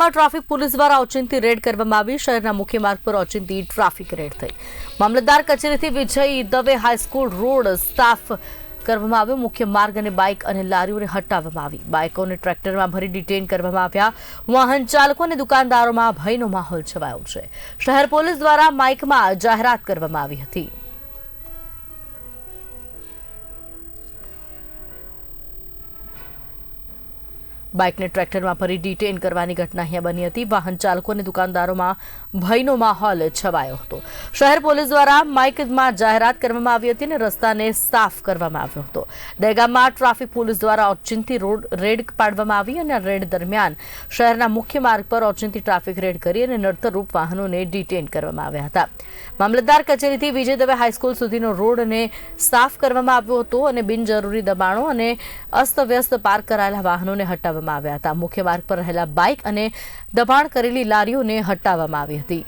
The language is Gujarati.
ટ્રાફિક પોલીસ દ્વારા ઓચિંતી રેડ કરવામાં આવી. શહેરના મુખ્ય માર્ગ પર ઓચિંતી ટ્રાફિક રેડ થઈ. મામલતદાર કચેરીથી Vijay Dave high school road સાફ કરવામાં આવ્યો. મુખ્ય માર્ગ અને બાઇક અને લારીઓને હટાવવામાં આવી. બાઇકોને ટ્રેક્ટરમાં ભરી ડિટેન કરવામાં આવ્યા. વાહન ચાલકો અને દુકાનદારોમાં ભયનો માહોલ છવાયો છે. શહેર પોલીસ દ્વારા માઇકમાં જાહેરાત કરવામાં આવી હતી. બાઇકને ટ્રેક્ટરમાં ફરી ડિટેન કરવાની ઘટના અહીંયા બની હતી. વાહન ચાલકો અને દુકાનદારોમાં ભયનો માહોલ છવાયો હતો. શહેર પોલીસ દ્વારા માઇકમાં જાહેરાત કરવામાં આવી હતી અને રસ્તાને સાફ કરવામાં આવ્યો હતો. દહેગામમાં ટ્રાફિક પોલીસ દ્વારા ઓચિંતી રોડ રેડ પાડવામાં આવી અને રેડ દરમિયાન શહેરના મુખ્ય માર્ગ પર ઓચિંતી ટ્રાફિક રેડ કરી અને નડતરરૂપ વાહનોને ડિટેન કરવામાં આવ્યા હતા. મામલતદાર કચેરીથી વિજય દવે હાઈસ્કૂલ સુધીનો રોડને સાફ કરવામાં આવ્યો હતો અને બિનજરૂરી દબાણો અને અસ્તવ્યસ્ત પાર્ક કરાયેલા વાહનોને હટાવવામાં આવ્યા હતા. મુખ્ય માર્ગ પર રહેલા બાઇક અને દબાણ કરેલી લારીઓને હટાવવામાં આવી હતી.